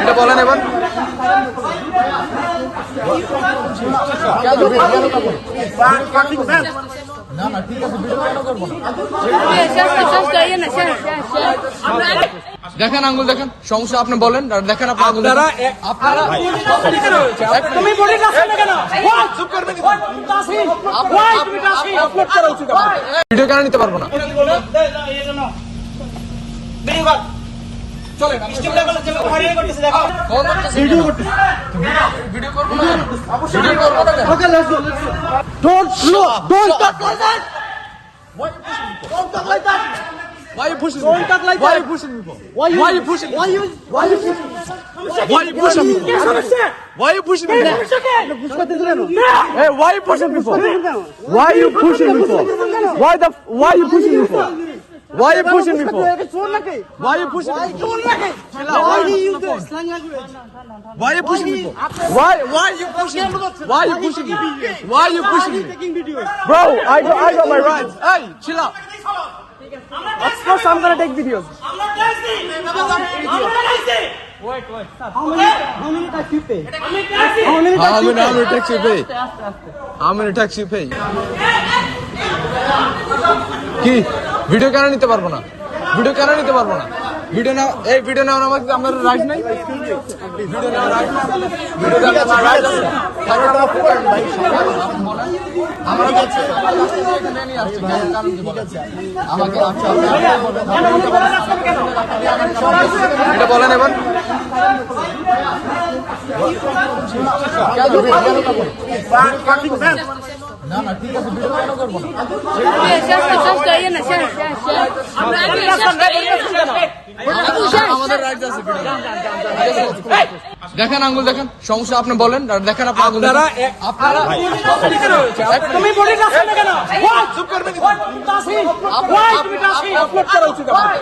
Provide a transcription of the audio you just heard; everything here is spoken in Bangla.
এটা বলেন এবার। দেখেন আঙ্গুল দেখেন। সমস্যা আপনি বলেন আর দেখেন আপনি আপনারা আপনারা তুমি বডি টাচ করলে কেন? চুপ করবে আপলোড করা উচিত ভিডিও কেন নিতে পারব না? Don't slow. Don't talk like that. Why Don't talk like that. Why you pushing Don't me? Don't talk like that. Why pushing? Why pushing me? Why? Why pushing? Why pushing? Why pushing why you pushing me for? Why you pushing me for? Why the? Why you pushing me for? Why are you pushing me for? Why you pushing me for? Why you use the slang language? Why you pushing me for? Why why you pushing me? Why are you pushing me? Why are you pushing me? Bro, I got I got my rights. Hey, chill out. Of course I'm gonna take videos. I'm not dancing. I'm not Wait, wait, stop. How many? How many tax you pay? How many tax How you many how pay? many tax you pay? How many tax you pay? কি ভিডিও কেন নিতে পারব না? ভিডিও কেন নিতে পারব না? ভিডিও না এই ভিডিও নেওয়ার আমাকে আপনার রাইট নাই? ভিডিও নেওয়ার রাইট ভিডিও রাইট আছে। আমার আমাকে আচ্ছা এটা বলেন না না ঠিক আছে ভিডিও কেন করব আমাদের রাইট আছে ভিডিও। দেখেন আঙ্গুল দেখেন। সমস্যা আপনি বলেন আর দেখেন আপনি আঙ্গুল আপনারা আপনারা তুমি বডি টাচ কেন? চুপ করবে আপলোড করা উচিত আপনার।